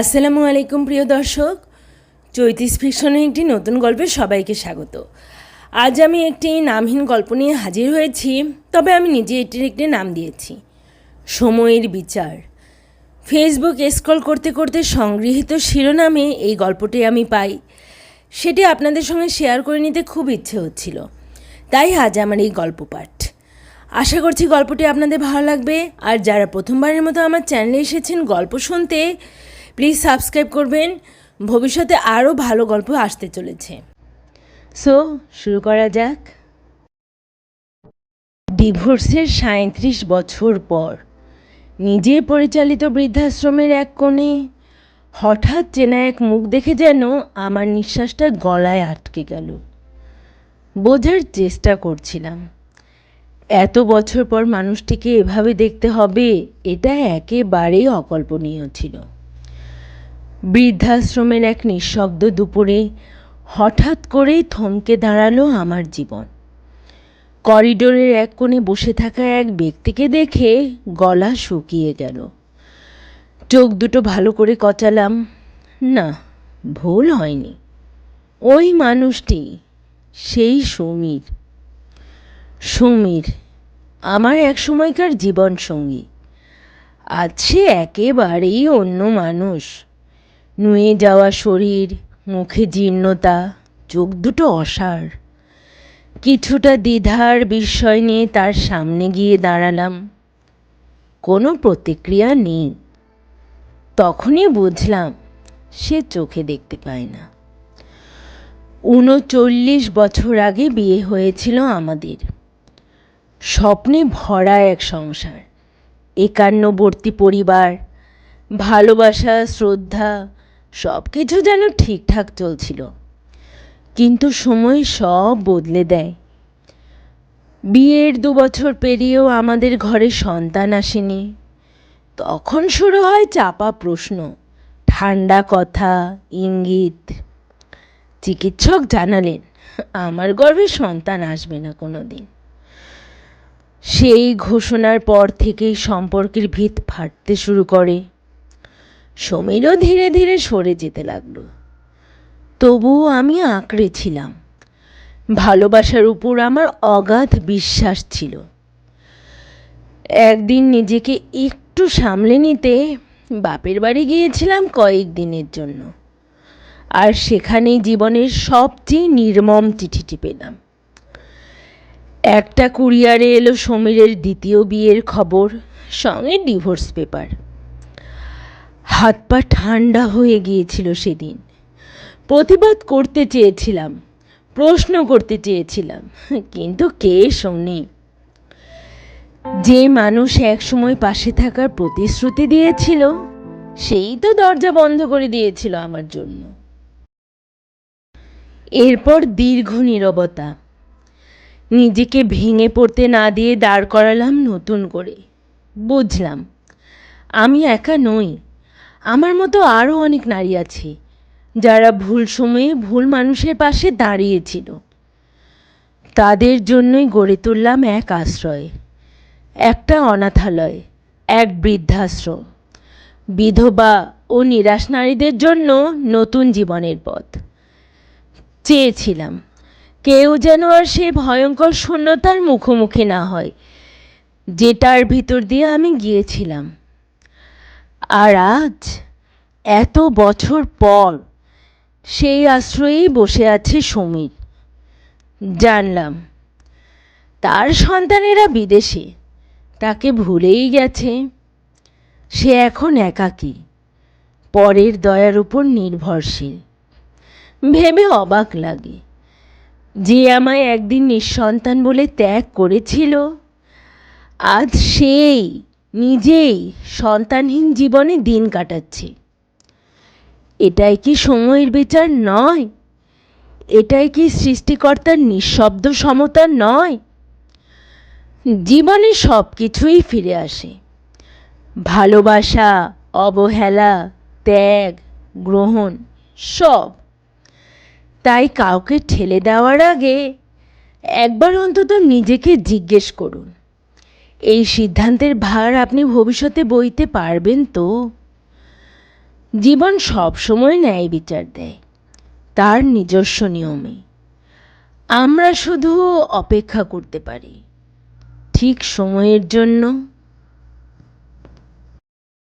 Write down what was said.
আসসালামু আলাইকুম, প্রিয় দর্শক। চৈতিস ফিকশনের একটি নতুন গল্পে সবাইকে স্বাগত। আজ আমি একটি নামহীন গল্প নিয়ে হাজির হয়েছি, তবে আমি নিজে এটির একটি নাম দিয়েছি। সময়ের বিচার। ফেসবুক স্ক্রল করতে করতে সংগৃহীত শিরোনামে এই গল্পটি আমি পাই। সেটি আপনাদের সঙ্গে শেয়ার করে নিতে খুব ইচ্ছে হচ্ছিল। তাই আজ আমার এই গল্প পাঠ। আশা করছি গল্পটি আপনাদের ভালো লাগবে। আর যারা প্রথমবারের মতো আমার চ্যানেলে এসেছেন, গল্প শুনতে প্লিজ সাবস্ক্রাইব করবেন। ভবিষ্যতে আরও ভালো গল্প আসতে চলেছে। সো শুরু করা যাক। ডিভোর্সের সাঁত্রিশ বছর পর, নিজে পরিচালিত বৃদ্ধাশ্রমের এক কোণে হঠাৎ চেনা এক মুখ দেখে যেন আমার নিঃশ্বাসটা গলায় আটকে গেল। বোঝার চেষ্টা করছিলাম। এত বছর পর মানুষটিকে এভাবে দেখতে হবে, এটা একেবারেই অকল্পনীয় ছিল। বৃদ্ধাশ্রমের এক নিঃশব্দ দুপুরে হঠাৎ করেই থমকে দাঁড়াল আমার জীবন। করিডোরের এক কোণে বসে থাকা এক ব্যক্তিকে দেখে গলা শুকিয়ে গেল। চোখ দুটো ভালো করে কচালাম, না, ভুল হয়নি। ওই মানুষটি সেই সমীর। সমীর, আমার এক সময়কার জীবন সঙ্গী সে একেবারেই অন্য মানুষ। নুয়ে যাওয়া শরীর, মুখে জীর্ণতা, চোখ দুটো অসার কিছুটা দ্বিধার বিস্ময় নিয়ে তার সামনে গিয়ে দাঁড়ালাম। কোনো প্রতিক্রিয়া নেই। তখনই বুঝলাম সে চোখে দেখতে পায় না। উনচল্লিশ বছর আগে বিয়ে হয়েছিল আমাদের। স্বপ্নে ভরা এক সংসার, একান্নবর্তী পরিবার, ভালোবাসা, শ্রদ্ধা সব কিছু যেন ঠিকঠাক চলছিল। কিন্তু সময় সব বদলে দেয়। বিয়ের দু বছর পেরিয়েও আমাদের ঘরে সন্তান আসেনি। তখন শুরু হয় চাপা প্রশ্ন, ঠান্ডা কথা, ইঙ্গিত। চিকিৎসক জানালেন, আমার গর্ভে সন্তান আসবে না কোনো দিন সেই ঘোষণার পর থেকেই সম্পর্কের ভিত ফাটতে শুরু করে। সমীরও ধীরে ধীরে সরে যেতে লাগল। তবুও আমি আঁকড়ে ছিলাম। ভালোবাসার উপর আমার অগাধ বিশ্বাস ছিল। একদিন নিজেকে একটু সামলে নিতে বাপের বাড়ি গিয়েছিলাম কয়েক দিনের জন্য। আর সেখানেই জীবনের সবচেয়ে নির্মম চিঠিটি পেলাম। একটা কুরিয়ারে এলো সমীরের দ্বিতীয় বিয়ের খবর, সঙ্গে ডিভোর্স পেপার। হাত পা ঠান্ডা হয়ে গিয়েছিল সেদিন। প্রতিবাদ করতে চেয়েছিলাম, প্রশ্ন করতে চেয়েছিলাম, কিন্তু কে শোনে যে মানুষ একসময় পাশে থাকার প্রতিশ্রুতি দিয়েছিল, সেই তো দরজা বন্ধ করে দিয়েছিল আমার জন্য। এরপর দীর্ঘ নীরবতা। নিজেকে ভেঙে পড়তে না দিয়ে দাঁড় করালাম নতুন করে। বুঝলাম, আমি একা নই। আমার মতো আরও অনেক নারী আছে, যারা ভুল সময়ে ভুল মানুষের পাশে দাঁড়িয়েছিল। তাদের জন্যই গড়ে তুললাম এক আশ্রয়, একটা অনাথালয়, এক বৃদ্ধাশ্রম। বিধবা ও নিরাশ নারীদের জন্য নতুন জীবনের পথ। চেয়েছিলাম, কেউ যেন আর সে ভয়ঙ্কর শূন্যতার মুখোমুখি না হয়, যেটার ভিতর দিয়ে আমি গিয়েছিলাম। আর আজ এত বছর পর সেই আশ্রয়েই বসে আছে সমীর। জানলাম, তার সন্তানেরা বিদেশে, তাকে ভুলেই গেছে। সে এখন একাকী, পরের দয়ার উপর নির্ভরশীল। ভেবে অবাক লাগে যে আমায় একদিন নিঃসন্তান বলে ত্যাগ করেছিল। আজ সেই নিজেই সন্তানহীন জীবনে দিন কাটাচ্ছে। এটাই কি সময়ের বিচার নয়? এটাই কি সৃষ্টিকর্তার নিঃশব্দ সমতা নয়? জীবনে সব কিছুই ফিরে আসে। ভালোবাসা, অবহেলা, ত্যাগ, গ্রহণ সব। তাই কাউকে ঠেলে দেওয়ার আগে একবার অন্তত নিজেকে জিজ্ঞেস করুন। এই সিদ্ধান্তের ভার আপনি ভবিষ্যতে বইতে পারবেন তো। জীবন সবসময় ন্যায় বিচার দেয়, তার নিজস্ব নিয়মে। আমরা শুধু অপেক্ষা করতে পারি, ঠিক সময়ের জন্য